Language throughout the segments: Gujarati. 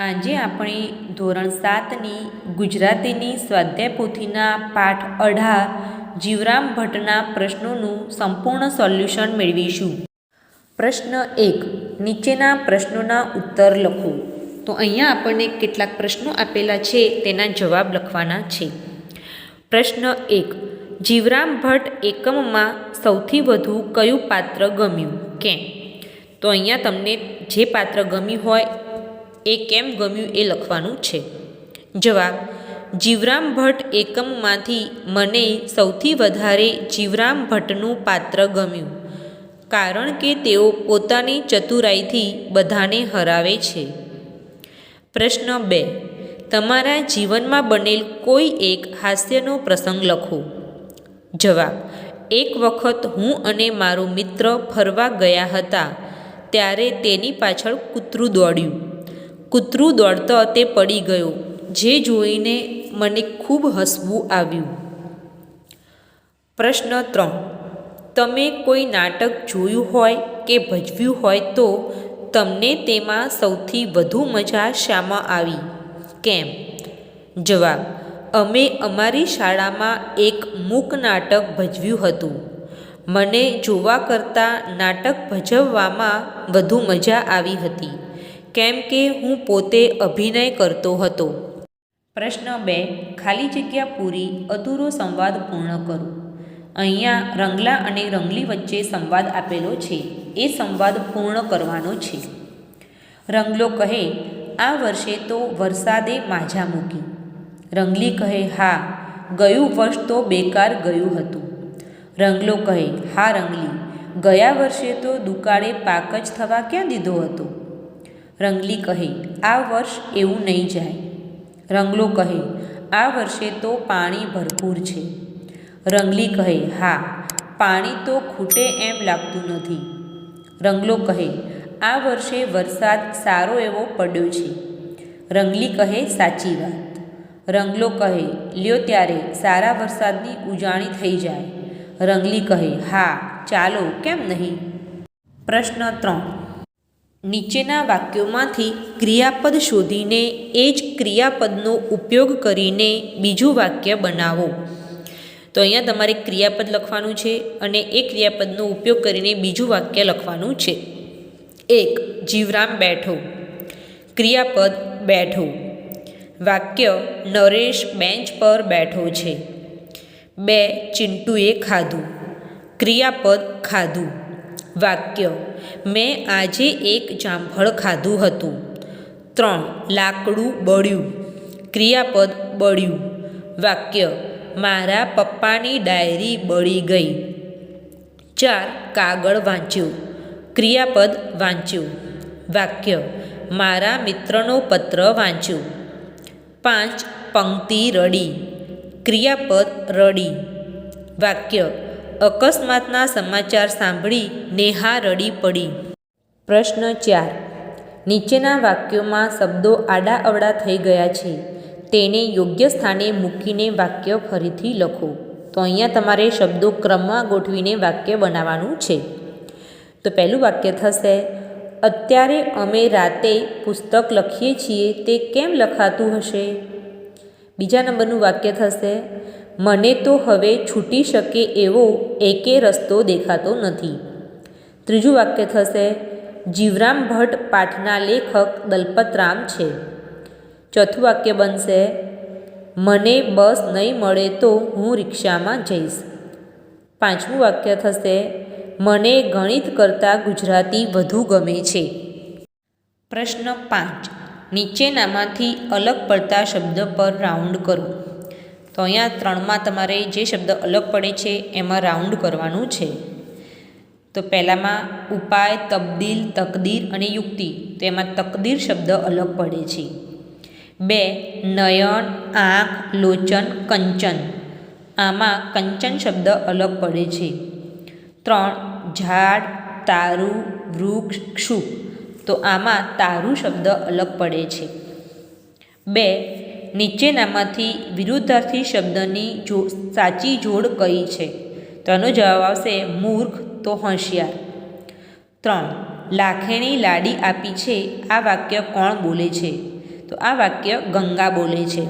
આજે આપણે ધોરણ સાતની ગુજરાતીની સ્વાધ્યાય પોથીના પાઠ અઢાર જીવરામ ભટ્ટના પ્રશ્નોનું સંપૂર્ણ સોલ્યુશન મેળવીશું. પ્રશ્ન એક, નીચેના પ્રશ્નોના ઉત્તર લખો. તો અહીંયા આપણને કેટલાક પ્રશ્નો આપેલા છે, તેના જવાબ લખવાના છે. પ્રશ્ન એક, જીવરામ ભટ્ટ એકમમાં સૌથી વધુ કયું પાત્ર ગમ્યું? કેમ? તો અહીંયા તમને જે પાત્ર ગમ્યું હોય એ કેમ ગમ્યું એ લખવાનું છે. જવાબ, જીવરામ ભટ્ટ એકમમાંથી મને સૌથી વધારે જીવરામ ભટ્ટનું પાત્ર ગમ્યું, કારણ કે તેઓ પોતાની ચતુરાઈથી બધાને હરાવે છે. પ્રશ્ન બે, તમારા જીવનમાં બનેલ કોઈ એક હાસ્યનો પ્રસંગ લખો. જવાબ, એક વખત હું અને મારો મિત્ર ફરવા ગયા હતા, ત્યારે તેની પાછળ કૂતરું દોડ્યું. કૂતરું દોડતો તે પડી ગયો, જે જોઈને મને ખૂબ હસવું આવ્યું. પ્રશ્ન ત્રણ. તમે કોઈ નાટક જોયું હોય કે ભજવ્યું હોય તો તમને તેમાં સૌથી વધુ મજા શામાં આવી? કેમ? જવાબ. અમે અમારી શાળામાં એક મૂક નાટક ભજવ્યું હતું. મને જોવા કરતાં નાટક ભજવવામાં વધુ મજા આવી હતી. કેમ કે હું પોતે અભિનય કરતો હતો. પ્રશ્ન બે, ખાલી જગ્યા પૂરી, અધૂરો સંવાદ પૂર્ણ કરો. અહીંયા રંગલા અને રંગલી વચ્ચે સંવાદ આપેલો છે. એ સંવાદ પૂર્ણ કરવાનો છે. રંગલો કહે, આ વર્ષે તો વરસાદે માજા મૂકી. રંગલી કહે, હા, ગયું વર્ષ તો બેકાર ગયું હતું. રંગલો કહે, હા, રંગલી, ગયા વર્ષે તો દુકાળે પાક જ થવા ક્યાં દીધો હતો? રંગલી કહે, આ વર્ષ એવું નહીં જાય. રંગલો કહે, આ વર્ષે તો પાણી ભરપૂર છે. રંગલી કહે, હા, પાણી તો ખૂટે એમ લાગતું નથી. રંગલો કહે, આ વર્ષે વરસાદ સારો એવો પડ્યો છે. રંગલી કહે, સાચી વાત. રંગલો કહે, લ્યો ત્યારે સારા વરસાદની ઉજાણી થઈ જાય. રંગલી કહે, હા, ચાલો, કેમ નહીં? પ્રશ્ન ત્રણ. નીચેના વાક્યોમાંથી ક્રિયાપદ શોધીને એ જ ક્રિયાપદનો ઉપયોગ કરીને બીજું વાક્ય બનાવો. તો અહીંયા તમારે ક્રિયાપદ લખવાનું છે અને એ ક્રિયાપદનો ઉપયોગ કરીને બીજું વાક્ય લખવાનું છે. એક, જીવરામ બેઠો. ક્રિયાપદ બેઠો. વાક્ય નરેશ બેન્ચ પર બેઠો છે. બે, ચિંટુએ ખાધું. ક્રિયાપદ ખાધું. વાક્ય. મેં આજે એક જામફળ ખાધું હતું. ત્રણ, લાકડું બળ્યું. ક્રિયાપદ બળ્યું. વાક્ય, મારા પપ્પાની ડાયરી બળી ગઈ. ચાર, કાગળ વાંચ્યું. ક્રિયાપદ વાંચ્યું. વાક્ય, મારા મિત્રનો પત્ર વાંચ્યું. પાંચ, પંક્તિ રડી. ક્રિયાપદ રડી. વાક્ય અકસ્માતના સમાચાર સાંભળી નેહા રડી પડી. પ્રશ્ન ચાર. નીચેના વાક્યોમાં શબ્દો આડા અવડા થઈ ગયા છે. તેને યોગ્ય સ્થાને મૂકીને વાક્ય ફરીથી લખો. તો અહીંયા તમારે શબ્દો ક્રમમાં ગોઠવીને વાક્ય બનાવવાનું છે. તો પહેલું વાક્ય થશે, અત્યારે અમે રાતે પુસ્તક લખીએ છીએ તે કેમ લખાતું હશે? બીજા નંબરનું વાક્ય થશે મને તો હવે છૂટી શકે એવો એકે રસ્તો દેખાતો નથી. ત્રીજું વાક્ય થશે, જીવરામ ભટ્ટ પાઠના લેખક દલપતરામ છે. ચોથું વાક્ય બનશે, મને બસ નહીં મળે તો હું રિક્ષામાં જઈશ. પાંચમું વાક્ય થશે, મને ગણિત કરતાં ગુજરાતી વધુ ગમે છે. પ્રશ્ન પાંચ, નીચેનામાંથી અલગ પડતા શબ્દ પર રાઉન્ડ કરો. તો અહીંયા ત્રણમાં તમારે જે શબ્દ અલગ પડે છે એમાં રાઉન્ડ કરવાનું છે. તો પહેલાંમાં ઉપાય, તબદીલ, તકદીર અને યુક્તિ. તો એમાં તકદીર શબ્દ અલગ પડે છે. બે, નયન, આંખ, લોચન, કંચન. આમાં કંચન શબ્દ અલગ પડે છે. ત્રણ, ઝાડ, તારું, વૃક્ષ, ક્ષુ. તો આમાં તારું શબ્દ અલગ પડે છે. બે નીચેનામાંથી વિરુદ્ધાર્થી શબ્દની જો સાચી જોડ કઈ છે? તો એનો જવાબ આવશે મૂર્ખ, તો હોશિયાર. ત્રણ, લાખેણી લાડી આપી છે, આ વાક્ય કોણ બોલે છે? તો આ વાક્ય ગંગા બોલે છે.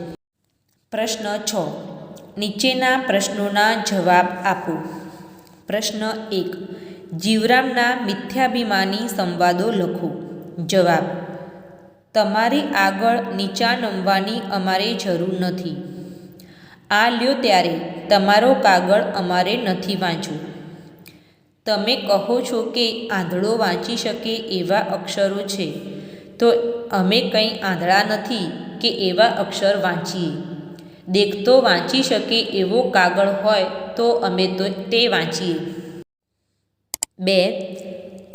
પ્રશ્ન છ, નીચેના પ્રશ્નોના જવાબ આપો. પ્રશ્ન એક, જીવરામના મિથ્યાભિમાની સંવાદો લખો. જવાબ તમારી આગળ નીચા નમવાની અમારે જરૂર નથી. આ લ્યો ત્યારે, તમારો કાગળ અમારે નથી વાંચવું. તમે કહો છો કે આંધળો વાંચી શકે એવા અક્ષરો છે, તો અમે કંઈ આંધળા નથી કે એવા અક્ષર વાંચીએ. દેખતો વાંચી શકે એવો કાગળ હોય તો અમે તો તે વાંચીએ. બે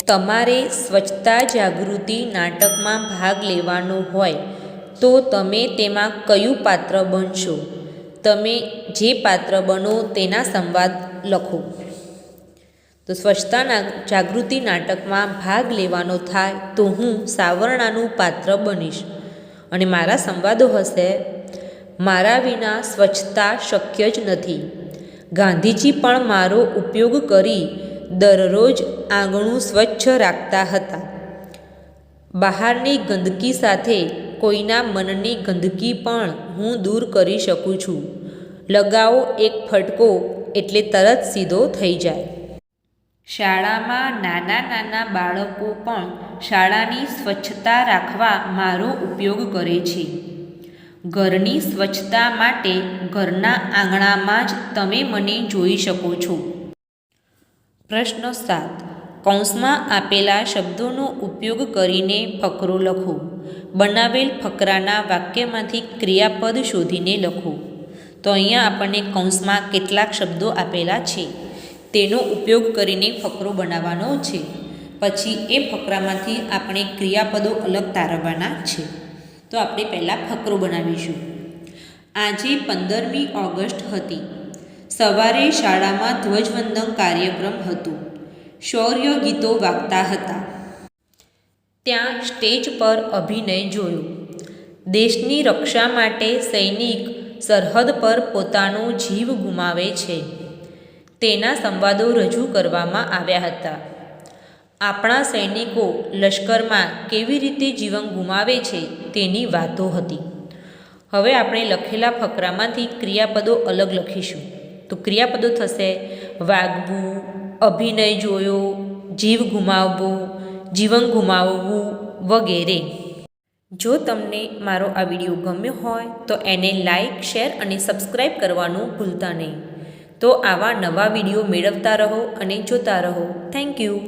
તમારે સ્વચ્છતા જાગૃતિ નાટકમાં ભાગ લેવાનો હોય, તો તમે તેમાં કયું પાત્ર બનશો? તમે જે પાત્ર બનો તેના સંવાદ લખો. તો સ્વચ્છતા જાગૃતિ નાટકમાં ભાગ લેવાનો થાય, તો હું સાવરણાનું પાત્ર બનીશ. અને મારા સંવાદો હશે, મારા વિના સ્વચ્છતા શક્ય જ નથી. ગાંધીજી પણ મારો ઉપયોગ કરી દરરોજ આંગણું સ્વચ્છ રાખતા હતા. બહારની ગંદકી સાથે કોઈના મનની ગંદકી પણ હું દૂર કરી શકું છું. લગાવો એક ફટકો એટલે તરત સીધો થઈ જાય. શાળામાં નાના નાના બાળકો પણ શાળાની સ્વચ્છતા રાખવા મારો ઉપયોગ કરે છે. ઘરની સ્વચ્છતા માટે ઘરના આંગણામાં જ તમે મને જોઈ શકો છો. પ્રશ્ન સાત. કૌંસમાં આપેલા શબ્દોનો ઉપયોગ કરીને ફકરો લખો. બનાવેલ ફકરાના વાક્યમાંથી ક્રિયાપદ શોધીને લખો. તો અહીંયા આપણને કૌંસમાં કેટલાક શબ્દો આપેલા છે. તેનો ઉપયોગ કરીને ફકરો બનાવવાનો છે. પછી એ ફકરામાંથી આપણે ક્રિયાપદો અલગ તારવવાના છે. તો આપણે પહેલાં ફકરો બનાવીશું. આજે પંદરમી ઓગસ્ટ હતી. સવારે શાળામાં ધ્વજવંદન કાર્યક્રમ હતું. શૌર્ય ગીતો વાગતા હતા. ત્યાં સ્ટેજ પર અભિનય જોયો. દેશની રક્ષા માટે સૈનિક સરહદ પર પોતાનો જીવ ગુમાવે છે. તેના સંવાદો રજૂ કરવામાં આવ્યા હતા. આપણા સૈનિકો લશ્કરમાં કેવી રીતે જીવન ગુમાવે છે તેની વાતો હતી. હવે આપણે લખેલા ફકરામાંથી ક્રિયાપદો અલગ લખીશું. તો ક્રિયાપદો થશે. વાગવું, અભિનય જોયો, જીવ ગુમાવવો, જીવન ગુમાવવું વગેરે. જો તમને મારો આ વીડિયો ગમ્યો હોય, તો એને લાઈક, શેર અને સબસ્ક્રાઈબ કરવાનું ભૂલતા નહીં. તો આવા નવા વીડિયો મેળવતા રહો અને જોતા રહો. Thank you.